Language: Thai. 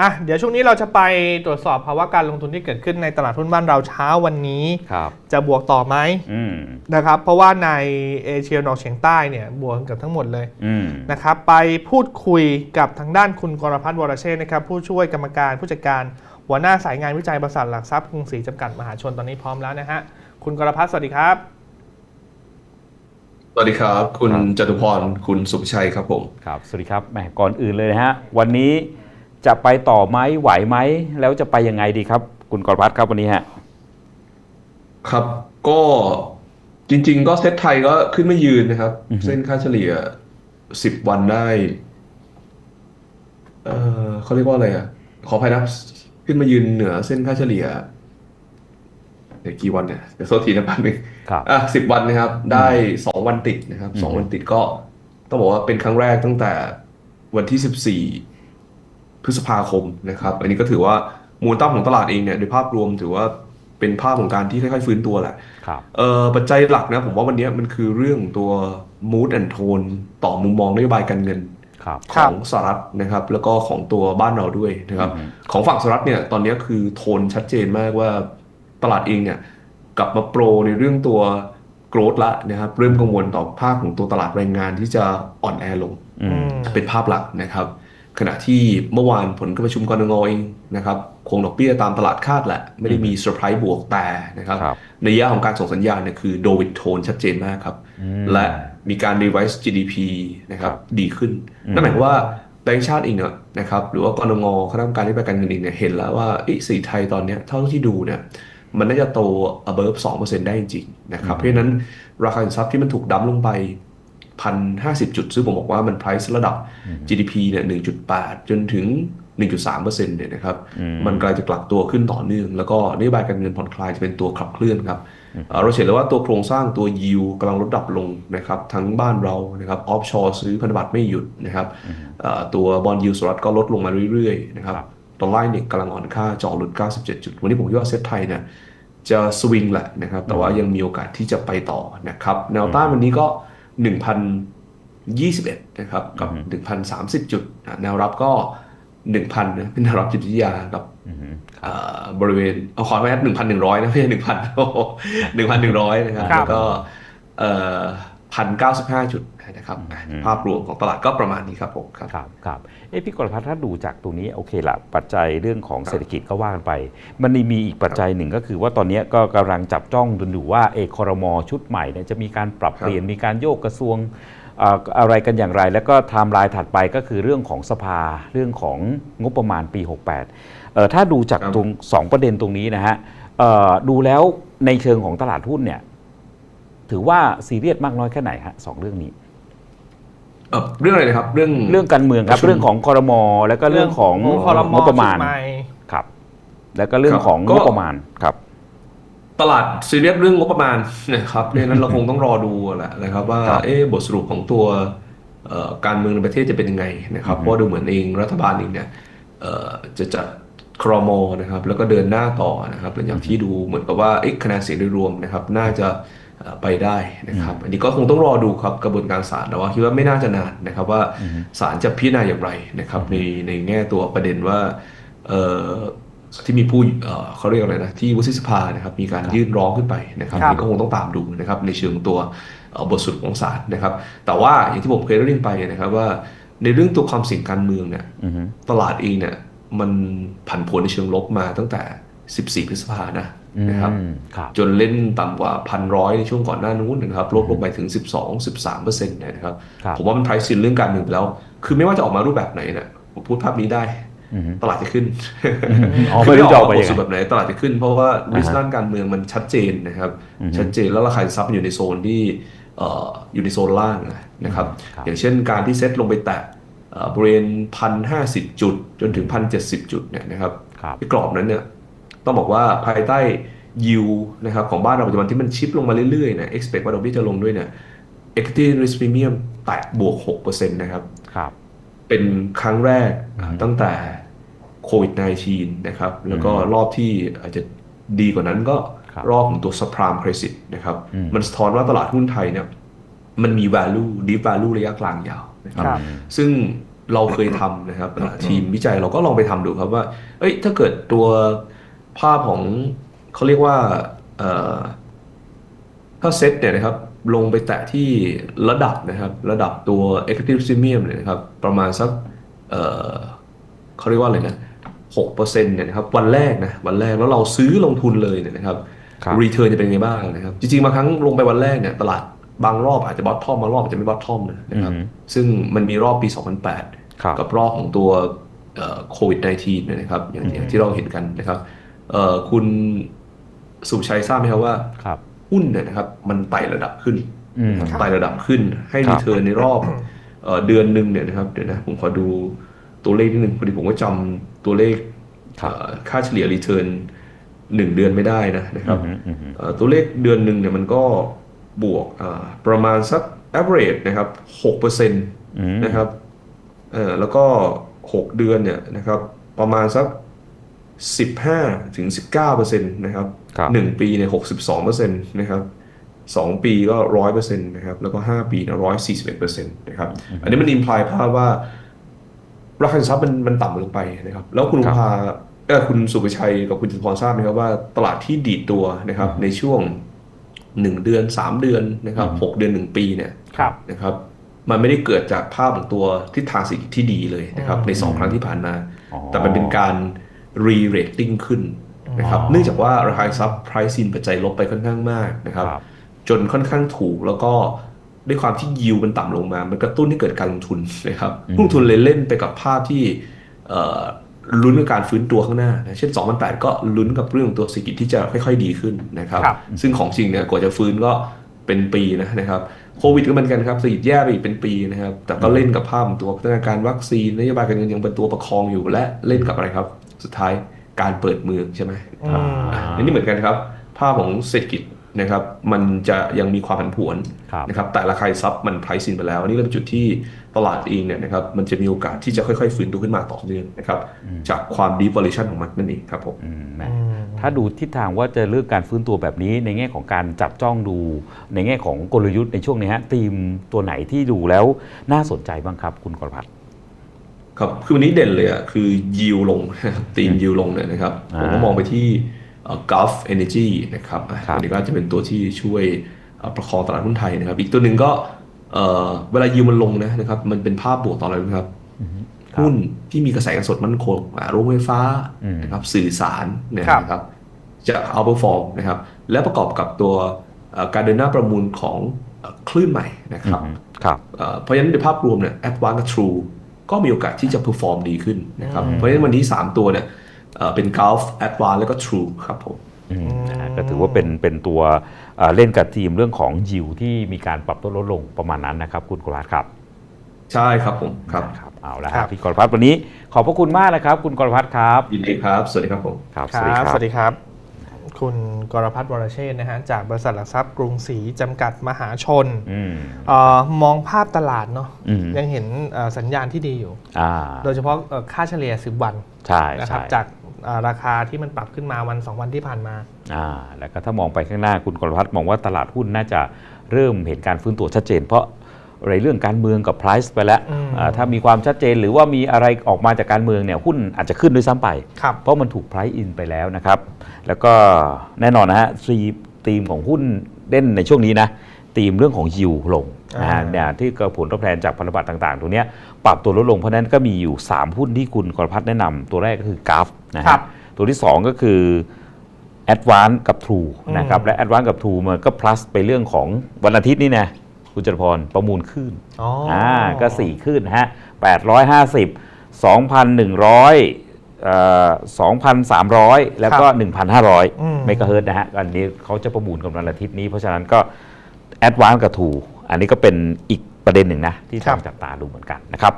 อะเดี๋ยวช่วงนี้เราจะไปตรวจสอบภาวะการลงทุนที่เกิดขึ้นในตลาดหุ้นบ้านเราเช้าวันนี้ ครับ จะบวกต่อไหมอืม นะครับ เพราะว่าในเอเชียตะวันออกเฉียงใต้เนี่ยบวกเกือบทั้งหมดเลย อืม นะครับไปพูดคุยกับทางด้านคุณกรพัฒน์วรเชษฐ์นะครับผู้ช่วยกรรมการผู้จัดการ หัวหน้าสายงานวิจัยบริษัทหลักทรัพย์กรุงศรีจำกัดมหาชนตอนนี้พร้อมแล้วนะฮะคุณกรพัฒน์สวัสดีครับ สวัสดีครับ คุณครับจตุพร คุณสุภชัยครับผม ครับ สวัสดีครับแหมก่อนอื่นเลยนะฮะ วันนี้ จะไปต่อไหมไหวไหม แล้วจะไปยังไงดีครับ คุณกรพัฒน์ครับวันนี้ฮะครับก็จริง ๆ ก็เซ็ตไทยก็ขึ้นไม่ยืนนะครับ เส้นค่าเฉลี่ย10วันได้ เออเขาเรียกว่าอะไรอะ ขออภัยนะขึ้นมายืนเหนือเส้นค่าเฉลี่ยเดี๋ยวกี่วันเนี่ยเดี๋ยวโทษทีนะแป๊บนึงครับอะสิบวันนะครับ ได้สองวันติดนะครับสองวันติดก็ ต้องบอกว่าเป็นครั้งแรกตั้งแต่วันที่สิบสี่ พฤษภาคมนะครับ อันนี้ก็ถือว่ามูลต้าของตลาดเองเนี่ยโดยภาพรวมถือว่าเป็นภาพของการที่ค่อยๆฟื้นตัวแหละครับเอ่อปัจจัยหลักนะผมว่าวันนี้มันคือเรื่องของตัว mood and tone ต่อมุมมองนโยบายการเงินครับครัขบองสหรัฐนะครับ แล้วก็ของตัวบ้านเราด้วยนะครับอืมของฝั่งสหรัฐเนี่ยตอนนี้คือโทนชัดเจนมากว่าตลาดเองเนี่ยกลับมาโปรในเรื่องตัวโกรดละนะครับ เริ่มกังวลต่อภาพของตัวตลาดแรงงานที่จะอ่อนแอลงอืมเป็นภาพหลักนะครับ ขณะที่เมื่อวานผลการประชุมกรงเองนะครับคงดอกเบี้ยตามตลาดคาดแหละ ไม่ได้มีเซอร์ไพรส์บวกแต่นะครับครับในยะของการส่งสัญญาณเนี่ยคือโดวิดโทนชัดเจนมากครับอืมและมีการ revise GDP นะครับครับดีขึ้นอืมนั่นหมายความว่าแบงก์ชาติเองเนี่ยนะครับหรือว่ากรงงคณะกรรมการนโยบายการเงินเองเนี่ยเห็นแล้วว่าเอ้สีไทยตอนเนี้ยเท่าที่ดูเนี่ยมันน่าจะโต above 2%ได้จริงๆนะครับเพราะฉะนั้นราคาสินทรัพย์ที่มันถูกดั้มลงไป 1,050 จุดซึ่งผมบอกว่ามัน price ระดับ GDP เนี่ย 1.8 จนถึง 1.3%เนี่ยนะครับอืมมันกลายจะกลับตัวขึ้นต่อเนื่อง แล้วก็นโยบายการเงินผ่อนคลายจะเป็นตัวขับเคลื่อนครับเอ่อเราเห็นเลยว่าตัวโครงสร้างตัว yield กำลังลดดับลงนะครับ ทั้งบ้านเรานะครับ offshore ซื้อพันธบัตรไม่หยุดนะครับเอ่อตัวบอลยูสหรัฐก็ลดลงมาเรื่อยๆนะครับครับดอลลาร์เนี่ยกำลังอ่อนค่าเจาะหลุด 97 จุด วันนี้ผมคิดว่าเซ็ตไทยเนี่ยจะสวิงแหละนะครับ แต่ว่ายังมีโอกาสที่จะไปต่อนะครับ แนวต้านวันนี้ก็ 1,021 นะครับ กับ 1,030 จุดอะแนวรับก็ 1,000นะเป็นแนวรับจิตวิทยากับอืมเอ่อบริเวณเอาขอไปนัด1,100 นะไม่ใช่1,000โอ้โห1,100 นะครับครับแล้วก็เอ่อ 1,095 จุดนะครับอะภาพรวมของตลาดก็ประมาณนี้ครับผมครับครับครับเอ้พี่กรพัฒน์ถ้าดูจากตรงนี้โอเคละปัจจัยเรื่องของเศรษฐกิจก็ว่ากันไป มันมีอีกปัจจัยหนึ่งก็คือว่าตอนนี้ก็กำลังจับจ้องดูว่าเอกคอรมอชุดใหม่เนี่ยจะมีการปรับเปลี่ยนมีการโยกกระทรวงเอ่ออะไรกันอย่างไร แล้วก็ไทม์ไลน์ถัดไปก็คือเรื่องของสภาเรื่องของงบประมาณปี 68เอ่อถ้าดูจากครับตรงสองประเด็นตรงนี้นะฮะเอ่อดูแล้วในเชิงของตลาดหุ้นเนี่ย ถือว่าซีเรียสมากน้อยแค่ไหนฮะสองเรื่องนี้เอ่อเรื่องอะไรนะครับ เรื่องเรื่องการเมืองครับประชุมเรื่องของคอรมอแล้วก็เรื่องของคอรมงบประมาณชุดใหครับ แล้วก็เรื่องของครับก็งบประมาณครับตลาดซีเรียสเรื่องงบประมาณนะครับเพราะฉะนั้นเราคงต้องรอดูแหละนะครับ ว่าครับเอ๊ะบทสรุปของตัวเอ่อการเมืองในประเทศจะเป็นยังไงนะครับเพราะว่าดูเหมือนเองรัฐบาลเองเนี่ยเอ่อจะจัดครมนะครับ แล้วก็เดินหน้าต่อนะครับเป็นอย่างที่ดูเหมือนกับว่าเอ๊ะคะแนนเสียงโดยรวมนะครับ น่าจะเอ่อ ไปได้นะครับ อันนี้ก็คงต้องรอดูครับกระบวนการศาลแต่ว่าคิดว่าไม่น่าจะนานนะครับว่าศาลจะพิจารณาอย่างไรนะครับ ในในแง่ตัวประเด็นว่าเอ่อที่มีผู้เอ่อเขาเรียกอะไรนะที่วุฒิสภานะครับมีการยื่นร้องขึ้นไปนะครับครับนี่ก็คงต้องตามดูนะครับในเชิงตัวเอ่อบทสรุปของศาลนะครับ แต่ว่าอย่างที่ผมเคยเรียนไปนะครับว่าในเรื่องตัวความเสี่ยงการเมืองเนี่ยอือฮึตลาดเองเนี่ยมันผันผวนในเชิงลบมาตั้งแต่ 14 พฤษภานะ นะครับอืมครับจนเล่นต่ำกว่าพันร้อยในช่วงก่อนหน้านู้นนะครับลดลงไปถึง 12-13เปอร์เซ็นต์นะครับครับผมว่ามัน price in เรื่องการเมืองไปแล้ว คือไม่ว่าจะออกมารูปแบบไหนเนี่ยผมพูดภาพนี้ได้อือฮึตลาดจะขึ้นอ๋อไม่รู้จะออกไปคืยังไงบทแบบไหนตลาดจะขึ้น เพราะว่าอ่าฮะริสด้านการเมืองมันชัดเจนนะครับอือฮึชัดเจนแล้วราคาสินทรัพย์มันอยู่ในโซนที่เอ่ออยู่ในโซนล่างนะครับครับอย่างเช่นการที่เซ็ตลงไปแตะเอ่อบริเวณพันห้าสิบจุด จนถึงพันเจ็ดสิบจุดเนี่ยนะครับครับที่กรอบนั้นเนี่ย ต้องบอกว่าภายใต้ยิวนะครับของบ้านเราปัจจุบันที่มันชิปลงมาเรื่อยๆเนี่ย expect ว่าดอกเบี้ยจะลงด้วยเนี่ย equity risk premium แตะบวก6%นะครับครับ เป็นครั้งแรกอืมตั้งแต่โควิด -19 นะครับ แล้วก็รอบที่อาจจะดีกว่านั้นก็ครับรอบของตัว subprime crisis นะครับอืมมันสะท้อนว่าตลาดหุ้นไทยเนี่ยมันมี value deep value ระยะกลางยาวนะครับครับซึ่งเราเคยทำนะครับเอ่อทีมวิจัยเราก็ลองไปทำดูครับว่า เอ้ยถ้าเกิดตัว ภาพของเขาเรียกว่าเอ่อถ้าเซตเนี่ยนะครับ ลงไปแตะที่ระดับนะครับ ระดับตัว executive premium เนี่ยนะครับ ประมาณสักเอ่อเขาเรียกว่าอะไรนะหกเปอร์เซ็นต์เนี่ยนะครับวันแรกนะวันแรกแล้วเราซื้อลงทุนเลยเนี่ยนะครับครับรีเทิร์นจะเป็นไงบ้างนะครับ จริงๆบางครั้งลงไปวันแรกเนี่ยตลาดบางรอบอาจจะบอททอมบางรอบอาจจะไม่บอททอมนะครับอือฮึซึ่งมันมีรอบปีครับ2008 กับรอบของตัวโควิด -19 เนี่ยนะครับอย่างอย่างที่เราเห็นกันนะครับ เอ่อคุณสุชัยทราบไหมครับว่าครับหุ้นเนี่ยนะครับ มันไต่ระดับขึ้นอืมไต่ระดับขึ้น ให้ครัรีบเทิร์นในรอบเอ่อเดือนหนึ่งเนี่ยนะครับเดี๋ยวนะผมขอดูตัวเลขนิดนึงพอดีผมก็จำตัวเลขครับเอ่อค่าเฉลี่ยรีเทิร์นหนึ่งเดือนไม่ได้นะนะครับอืมอืมอืมเอ่อตัวเลขเดือนหนึ่งเนี่ยมันก็บวกอ่าประมาณสัก average นะครับ6%นอืมะครับเอ่อแล้วก็6เดือนเนี่ยนะครับ ประมาณสัก 15ถึง19%นะครับครับหนึ่งปีเนี่ย62%นะครับสองปีก็100%นะครับแล้วก็5ปีเนี่ย141%นะครับอันนี้มันอิมพลายภาพว่า ราคาสินทรัพย์มันมันต่ำลงไปนะครับ แล้วคุณครับพาเออคุณสุภชัยกับคุณจตุพรทราบไหมครับว่าตลาดที่ดีดตัวนะครับ ในช่วงหนึ่งเดือนสามเดือนนะครับหกเดือนหนึ่งปีเนี่ยครับนะครับ มันไม่ได้เกิดจากภาพของตัวทิศทางเศรษฐกิจที่ดีเลยนะครับ ในสองครั้งที่ผ่านมาอ๋อแต่มันเป็นการ re-rating ขึ้นนะครับอ๋อเนื่องจากว่าราคาสินทรัพย์ price in ปัจจัยลบไปค่อนข้างมากนะครับครับจนค่อนข้างถูกแล้วก็ด้วยความที่ยิวมันต่ำลงมา มันกระตุ้นให้เกิดการลงทุนนะครับผู้ลงทุนเลยเล่นไปกับภาพที่เอ่อลุ้นกับการฟื้นตัวข้างหน้านะเช่น 2008 ก็ลุ้นกับเรื่องตัวเศรษฐกิจที่จะค่อยๆดีขึ้นนะครับครับ ซึ่งของจริงเนี่ยกว่าจะฟื้นก็เป็นปีนะนะครับ โควิดก็เหมือนกันครับเศรษฐกิจแย่ไปอีกเป็นปีนะครับ แต่ก็เล่นกับภาพของตัวพัฒนาการวัคซีนนโยบายการเงินยังเป็นตัวประคองอยู่และเล่นกับอะไรครับ สุดท้ายการเปิดเมืองใช่ไหมอืมอะอันนี้เหมือนกันครับ ภาพของเศรษฐกิจนะครับมันจะยังมีความผันผวนครับนะครับแต่ราคาซับมัน price in ไปแล้วอันนี้ก็เป็นจุดที่ตลาดเองเนี่ยนะครับมันจะมีโอกาสที่จะค่อยๆ ฟื้นตัวขึ้นมาต่อเนื่องนะครับจากความ deep valuation ของมันนั่นเองครับผมอืมแหมถ้าดูทิศทางว่าจะเลือกการฟื้นตัวแบบนี้ ในแง่ของการจับจ้องดู ในแง่ของกลยุทธ์ในช่วงนี้ฮะทีมตัวไหนที่ดูแล้วน่าสนใจบ้างครับ คุณกรพัฒน์ ครับคือวันนี้เด่นเลยอะคือยิวลงตีมยิวลงเนี่ยนะครับอ่าผมก็มองไปที่เอ่อ Gulf Energy นะครับอะครับอันนี้ก็จะเป็นตัวที่ช่วยเอ่อประคองตลาดหุ้นไทยนะครับ อีกตัวหนึ่งก็เอ่อเวลายิวมันลงนะนะครับ มันเป็นภาพบวกต่ออะไรรู้ไหมครับครับหุ้นที่มีกระแสเงินสดมั่นคงอะโรงไฟฟ้าอืมนะครับสื่อสารเนี่ยครับนะครับ จะ outperform นะครับ และประกอบกับตัวเอ่อการเดินหน้าประมูลของเอ่อคลื่นใหม่นะครับอืมครับเอ่อเพราะฉะนั้นในภาพรวมเนี่ย Advance กับ True ก็มีโอกาสที่จะ perform ดีขึ้นนะครับ เพราะฉะนั้นวันนี้ 3 ตัวเนี่ยเอ่อเป็น Gulf Advance แล้วก็ True ครับผมอืมนะฮะก็ถือว่าเป็นเป็นตัวเอ่อเล่นกับทีมเรื่องของยิวที่มีการปรับตัวลดลงประมาณนั้นนะครับ คุณกรพัฒน์ครับ ใช่ครับผมครับครับเอาละครัฮะบพี่กรพัฒน์วันนี้ขอบพระคุณมากนะครับ คุณกรพัฒน์ครับยินดีครับ สวัสดีครับผมครับครับสวัสดีครับ คุณกรพัฒน์วรเชษฐ์นะฮะจากบริษัทหลักทรัพย์กรุงศรีจำกัดมหาชนอืมเออมองภาพตลาดเนาะอืมยังเห็นเอ่อสัญญาณที่ดีอยู่อ่าโดยเฉพาะเอ่อค่าเฉลี่ย 10 วันใช่นะครับใช่จากเอ่อราคาที่มันปรับขึ้นมาวัน 2 วันที่ผ่านมาอ่าแล้วก็ถ้ามองไปข้างหน้าคุณกรพัฒน์มองว่าตลาดหุ้นน่าจะเริ่มเห็นการฟื้นตัวชัดเจน เพราะ ในเรื่องการเมืองกับ price ไปแล้วอืมอ่าถ้ามีความชัดเจนหรือว่ามีอะไรออกมาจากการเมืองเนี่ยหุ้นอาจจะขึ้นด้วยซ้ำไปครับเพราะมันถูก price in ไปแล้วนะครับ แล้วก็แน่นอนนะฮะซีธีมของหุ้นเด่นในช่วงนี้นะธีมเรื่องของยิวลงนะฮะอ่าเนี่ยที่กระผลตอบแทนจากพันธบัตรต่างๆ ตรงเนี้ยปรับตัวลดลงเพราะฉะนั้นก็มีอยู่ 3 หุ้นที่คุณกรพัฒน์แนะนำตัวแรกก็คือกราฟนะครัฮะบตัวที่ 2 ก็คือ a d v a n c e กับ True อืมนะครับและ a d v a n c e กับ True มันก็ plus ไปเรื่องของวันอาทิตย์นี่นะ คุณจตุพรประมูลขึ้นอ๋อออ่าก็4ขึ้นนะฮะ850 2,100เอ่อ2,300 แล้วก็อืม1,500 เมกะเฮิรตซ์นะฮะ อันนี้เขาจะประมูลกันวันอาทิตย์นี้ เพราะฉะนั้นก็แอดวานซ์กับทู อันนี้ก็เป็นอีกประเด็นหนึ่งนะ ที่ครัต้อบงจับตาดูเหมือนกันนะครับ